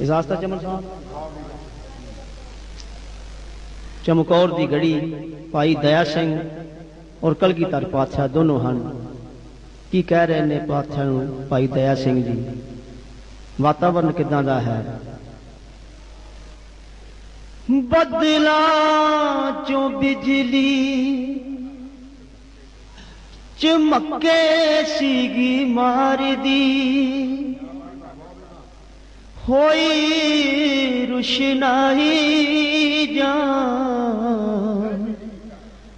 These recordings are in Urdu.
اجازت ہے چمن صاحب چمکور دی گڑی پائی دیا سنگھ اور کلگی تر پاتشاہ دونوں ہن کی کہہ رہے نے پاتشاہ نو پائی دیا سنگھ جی واتاورن کداں دا ہے بدلا چوں بجلی چمکے سیگی مار دی ہوئی روشنائی جان۔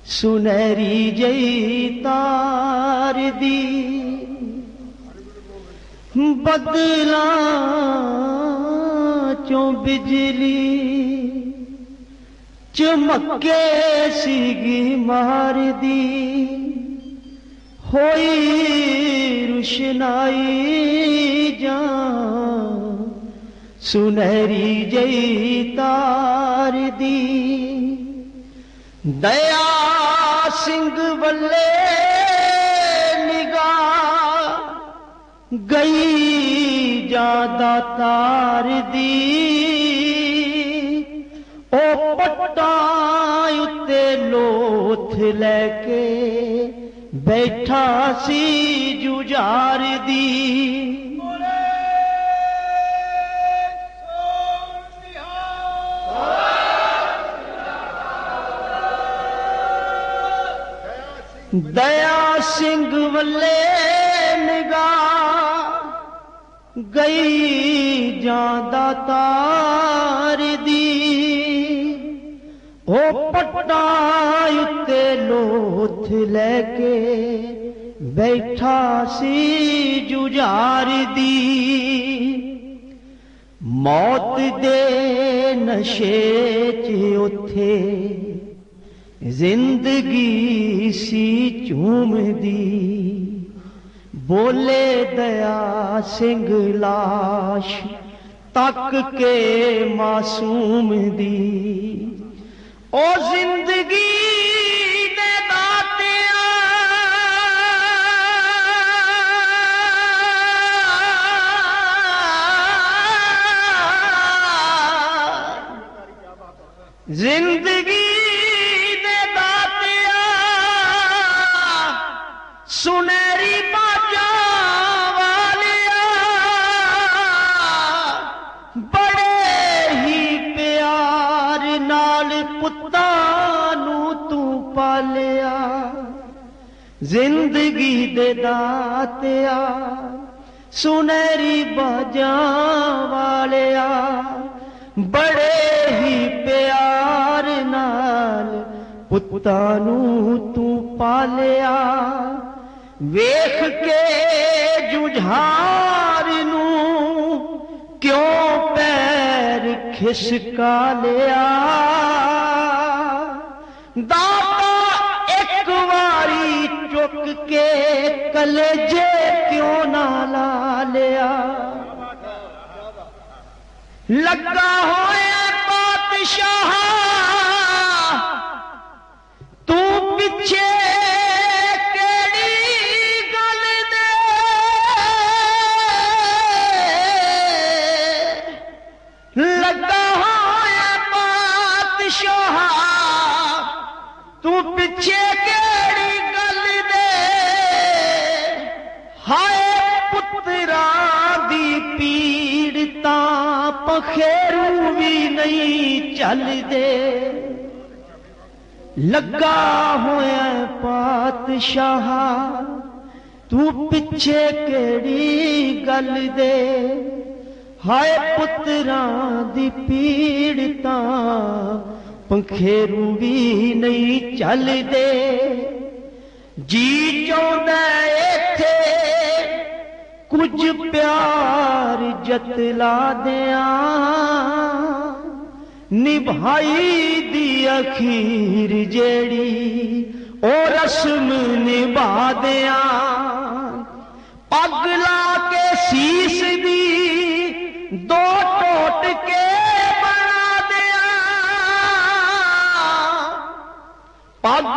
سنہری جئی تار دی۔ بدلا چوں بجلی۔ چمکے سیگی مار دی۔ ہوئی روشنائی جان۔ سنہری جئی تار دی۔ دیا سنگھ بلے نگاہ گئی جادہ تار دی۔ او پٹا اتے لوتھ لے کے بیٹھا سی ججار دی۔ دیا سنگھ ولے نگاہ، گئی جاندہ تار دی۔ او پٹا اتے لوتھ لے کے بیٹھا سی ججار دی۔ موت دے نشے چ اتے زندگی سی چوم دی۔ بولے دیا سنگھ لاش تک کے معصوم دی۔ او زندگی دے داتیا زندگی سنہری باجا والیا بڑے ہی پیار نال پتانو تو پالیا۔ زندگی دے داتیا سنہری باجا والیا بڑے ہی پیار نال پتانو تو پالیا۔ ویخ کے ججھار کیوں پیر کھسکا لیا؟ داتا ایک واری چک کے کلجے کیوں نہ لا لیا؟ لگا ہویا بادشاہ تو پچھے کیڑی گل دے؟ ہائے پترا دی پیڑ پخیرو بھی نہیں چل دے لگا ہویا پادشاہ تو پچھے کیڑی گل دے۔ ہائے پتراں دی پیڑ تاں پنکھیرو بھی نہیں چل دے جی چاہتا ایتھے، کچھ پیار جتلا دیا نبھائی دی اخیر جیڑی او رسم نبھا دیا پگلا کے سیس دی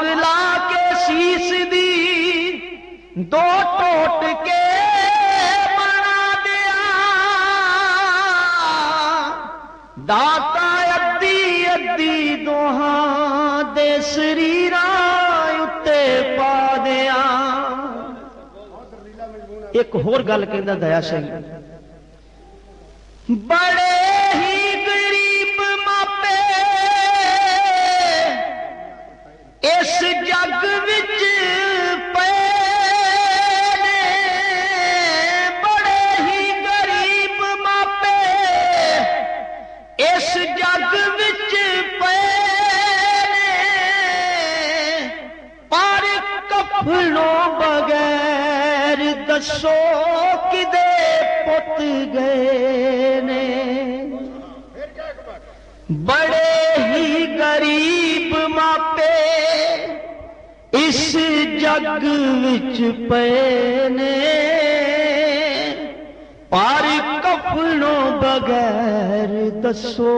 ਲਾ ਕੇ ਸੀਸ ਦੀ ਦੋ ਟੋਟ ਕੇ ਬਣਾ ਦਿਆ। ਦਾਤਾ ਅੱਧੀ ਅੱਧੀ ਦੋਹਾਂ ਦੇ ਸਰੀਰਾਂ ਉੱਤੇ ਪਾ ਦਿਆ। ਇੱਕ ਹੋਰ ਗੱਲ ਕਹਿੰਦਾ ਦਇਆ ਸਿੰਘ ਬਾਈ ਬੜੇ ਹੀ ਗਰੀਬ ਮਾਪੇ ਇਸ ਜੱਗ ਵਿੱਚ ਪਏ ਨੇ। ਪਰ ਕਫਨੋਂ ਬਗੈਰ ਦੱਸੋ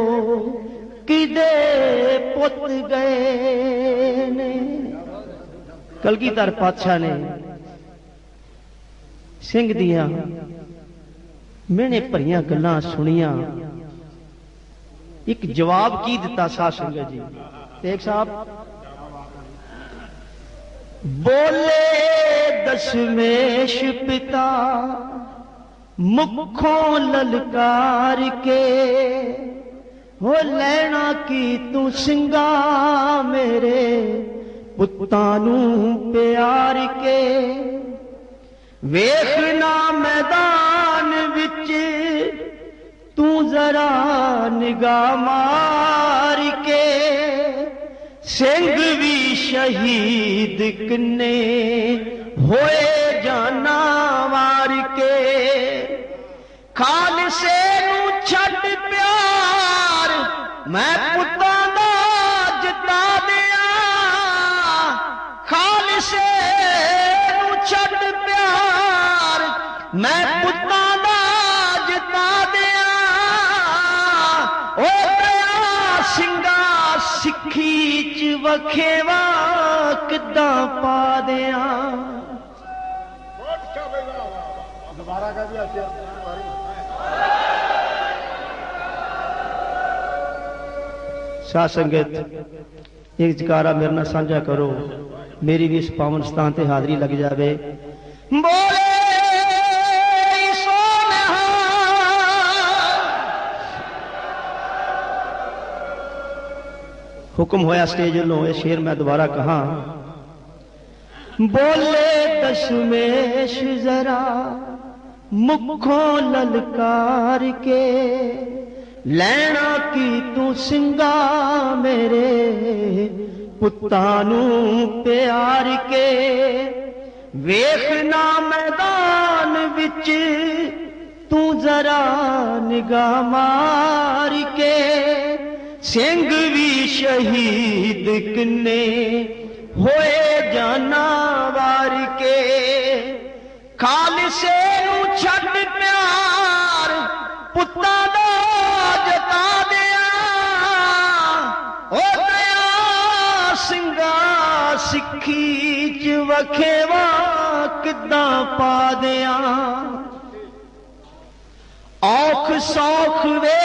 ਕਿਦੇ ਪੁੱਤ ਗਏ ਨੇ। ਕਲਗੀਧਰ ਪਾਤਸ਼ਾਹ ਨੇ ਸਿੰਘ ਦੀਆਂ ਮਿਹਣੇ ਭਰੀਆਂ ਗੱਲਾਂ ਸੁਣੀਆਂ। ایک جواب کی دتا شاہ سنگت جی۔ ایک صاحب۔ بولے دشمیش پتا، مکھوں للکار کے۔ ہو لینا کی تو سنگا میرے پتانوں پیار کے۔ ویخنا میدان بچ تو ذرا نگاہ مار کے سنگھ بھی شہید کنے ہوئے وکھیوا کداں پا دیا شاہ سنگت ایک جکارا میرے نال سانجا کرو۔ میری بھی اس پاون ستان تے حاضری لگ جاوے۔ بہت حکم ہویا سٹیج لو یہ شیر میں دوبارہ کہاں۔ بولے دشمیش ذرا، مکھوں للکار کے۔ لینا کی تو سنگا میرے پتانوں پیار کے۔ ویخنا میدان وچ تو ذرا نگاہ مار کے۔ سنگ بھی شہید کنے ہوئے جانا وار کے۔ خالصے نو چھٹ پیار، پتا دا جتا دیا۔ او دیا سنگا سکھی چوکھے واک دا پا دیا۔ آنکھ سوکھ وے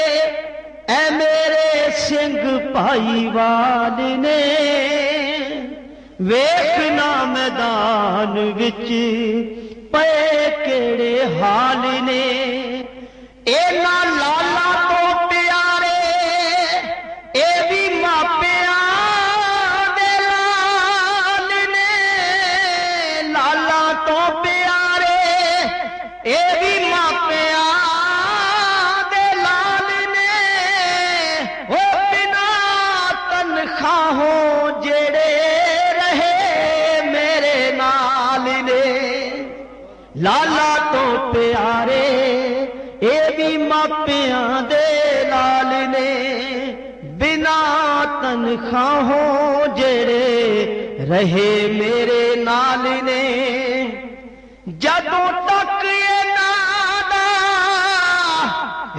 ਐ ਮੇਰੇ ਸਿੰਘ ਭਾਈਵਾਲ ਨੇ ਵੇਖਣਾ ਮੈਦਾਨ ਵਿੱਚ ਪਏ ਕਿਹੜੇ ਹਾਲ ਨੇ। ਤਨਖਾਹੋਂ ਜਿਹੜੇ ਰਹੇ ਮੇਰੇ ਨਾਲ ਨੇ ਜਦੋਂ ਤੱਕ ਇਹਨਾਂ ਦਾ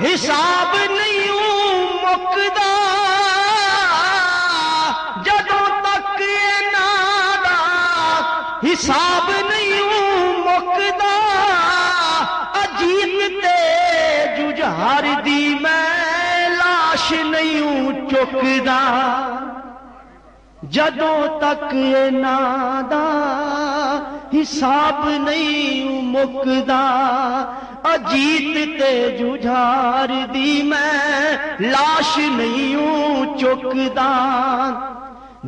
ਹਿਸਾਬ ਨਹੀਂ ਮੁੱਕਦਾ ਜਦੋਂ ਤੱਕ ਇਹਨਾਂ ਦਾ ਹਿਸਾਬ ਨਹੀਂ ਮੁੱਕਦਾ ਅਜੀਤ ਤੇ ਜੁਝਾਰ ਦੀ ਮੈਂ ਲਾਸ਼ ਨਹੀਂ ਚੁੱਕਦਾ جدوں تک یہ نادا حساب نہیں مکدا اجیت تے جھار دی میں لاش نہیں ہوں چکدا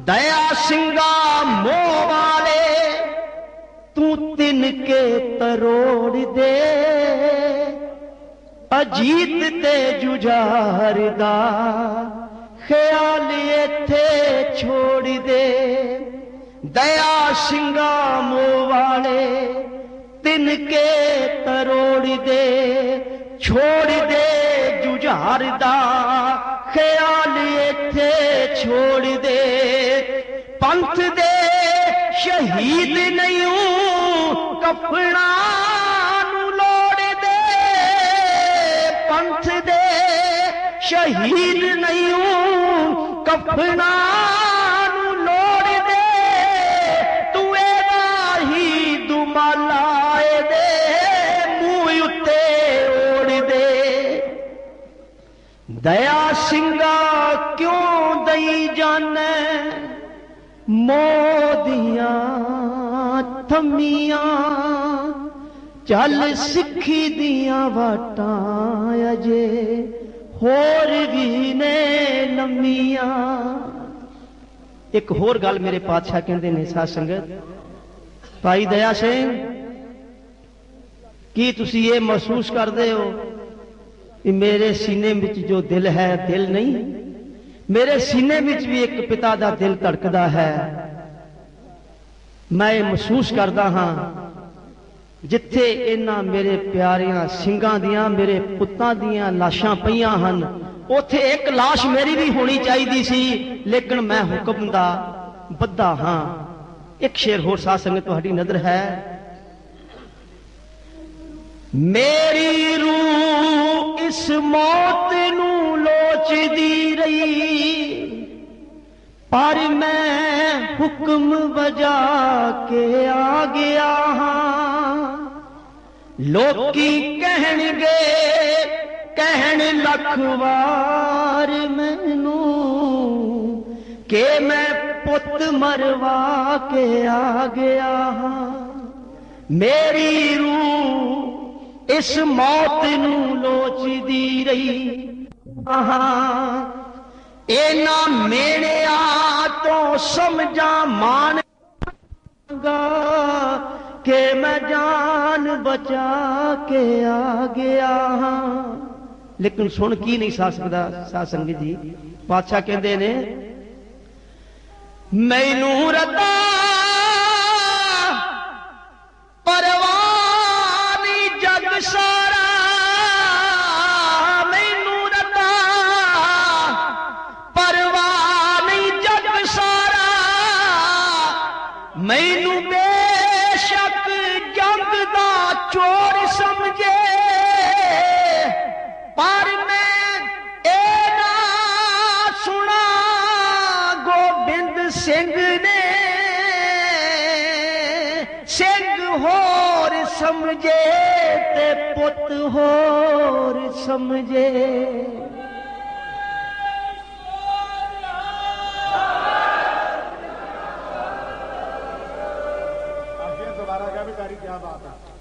دیا سنگا مو والے تو تن کے تروڑ دے۔ اجیت تے جھار دا خیال تھے چھوڑ دے۔ دیا شنگا مو والے تن کے تروڑ دے۔ چھوڑ دے ججھار دا۔ خیال تھے چھوڑ دے۔ پنتھ دے شہید نہیں کپڑا لوڑ دے۔ پنتھ دے شہید نہیں کفنا لوڑ دے توے ہی دما دے منہ اتے دیا سنگا کیوں دئی جان مودیاں تھمیاں چل سکھی دیاں واٹاں اجے ਹੋਰ ਵੀ ਨੇ ਲੰਮੀਆਂ ਇੱਕ ਹੋਰ ਗੱਲ ਮੇਰੇ ਪਾਤਸ਼ਾਹ ਕਹਿੰਦੇ ਨੇ ਸਾਧ ਸੰਗਤ ਭਾਈ ਦਇਆ ਸਿੰਘ ਕੀ ਤੁਸੀਂ ਇਹ ਮਹਿਸੂਸ ਕਰਦੇ ਹੋ ਕਿ ਮੇਰੇ ਸੀਨੇ ਵਿੱਚ ਜੋ ਦਿਲ ਹੈ ਦਿਲ ਨਹੀਂ ਮੇਰੇ ਸੀਨੇ ਵਿੱਚ ਵੀ ਇੱਕ ਪਿਤਾ ਦਾ ਦਿਲ ਧੜਕਦਾ ਹੈ ਮੈਂ ਇਹ ਮਹਿਸੂਸ ਕਰਦਾ ਹਾਂ ਜਿੱਥੇ ਇਹਨਾਂ ਮੇਰੇ ਪਿਆਰਿਆਂ ਸਿੰਘਾਂ ਦੀਆਂ, ਮੇਰੇ ਪੁੱਤਾਂ ਦੀਆਂ ਲਾਸ਼ਾਂ ਪਈਆਂ ਹਨ, ਉੱਥੇ ਇੱਕ ਲਾਸ਼ ਮੇਰੀ ਵੀ ਹੋਣੀ ਚਾਹੀਦੀ ਸੀ, ਲੇਕਿਨ ਮੈਂ ਹੁਕਮ ਦਾ ਬੱਧਾ ਹਾਂ। ਇੱਕ ਸ਼ੇਰ ਹੋਰ ਸਾਧ ਸੰਗਤ ਤੁਹਾਡੀ ਨਜ਼ਰ ਹੈ। ਮੇਰੀ ਰੂਹ ਇਸ ਮੌਤ ਨੂੰ ਲੋਚਦੀ ਰਹੀ, ਪਰ ਮੈਂ ਹੁਕਮ ਵਜਾ ਕੇ ਆ ਗਿਆ ਹਾਂ। ਲੋਕੀ ਕਹਿਣਗੇ, ਕਹਿਣ ਲੱਖ ਵਾਰ ਮੈਨੂੰ ਕਿ ਮੈਂ ਪੁੱਤ ਮਰਵਾ ਕੇ ਆ ਗਿਆ ਹਾਂ। ਮੇਰੀ ਰੂਹ ਇਸ ਮੌਤ ਨੂੰ ਲੋਚਦੀ ਰਹੀ। ਆਹਾਂ, ਇਹਨਾਂ ਮੇਣਿਆ ਤੋਂ ਸਮਝਾਂ ਮਾਨ کہ میں جان بچا کے آ گیا ہاں۔ لیکن سن کی نہیں سا سکتا سا سنگت جی۔ بادشاہ کہندے نے مینوں رتا پروانی جگ سارا مینوں رتا پروانی جگ سارا۔ میں چور سمجھے پار میں اے نہ سنا، گوبند سنگھ نے سنگھ ہور سمجھے تے پت ہور سمجھے۔ کیا بات ہے؟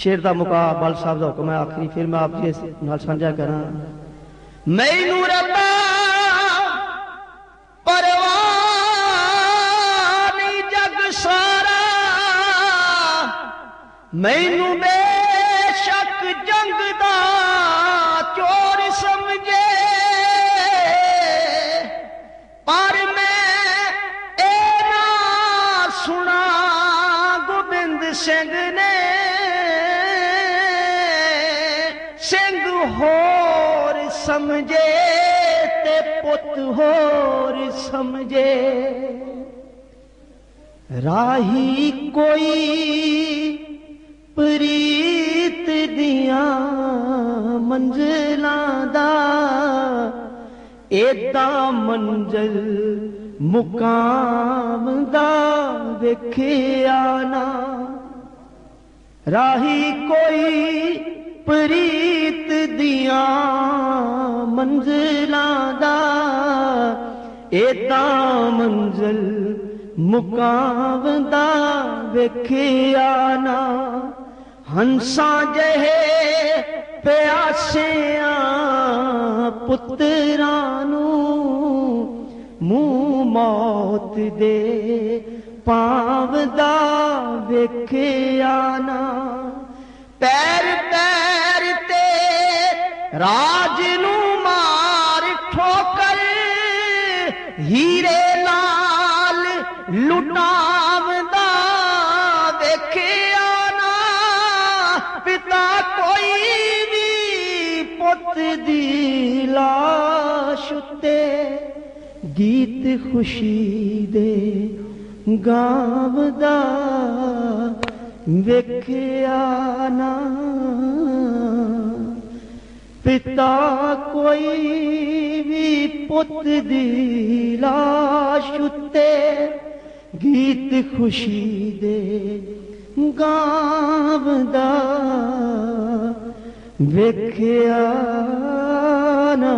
شیر دا مقا بال صاحب دا حکم ہے، آخری پھر میں آپ جی نال سانجا کرا میں نور ربا پروانی جگ سارا۔ میں نو بے شک جنگ دا چور سمجھے۔ پر میں اے نہ سنا، گوبند سنگھ نے ਸਮਝੇ ਤੇ ਪੁੱਤ ਹੋਰ ਸਮਝੇ। ਰਾਹੀ ਕੋਈ ਪ੍ਰੀਤ ਦੀਆਂ ਮੰਜ਼ਲਾਂ ਦਾ, ਏਦਾਂ ਮੰਜ਼ਲ ਮੁਕਾਮ ਦਾ ਵੇਖਿਆ ਨਾ। ਰਾਹੀ ਕੋਈ ਪ੍ਰੀਤ ਦੀਆਂ ਮੰਜ਼ਲਾਂ ਦਾ ਏਦਾਂ ਮੰਜ਼ਲ ਮੁਕਾਮ ਦਾ ਵੇਖਿਆ ਨਾ। ਹੰਸਾਂ ਜਿਹੇ ਪਿਆਸਿਆਂ ਪੁੱਤਰਾਂ ਨੂੰ ਮੂੰਹ ਮੌਤ ਦੇ ਪਾਵਦਾ ਵੇਖਿਆ ਨਾ। راج نو مار ٹھوکر، ہیرے لال لٹام دا نا، پتا کوئی بھی پت دی گیت خوشی دے گاو دا ویکھیا نا۔ پتا کوئی بھی پت دی لاش گیت خوشی دے گام دا ویکھیا نا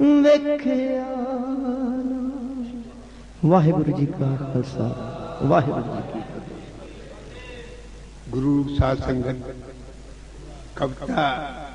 ویکھیا نا واحگرو جی کا خالصہ واحگرو جی کی گرو سال سنگت 감 사.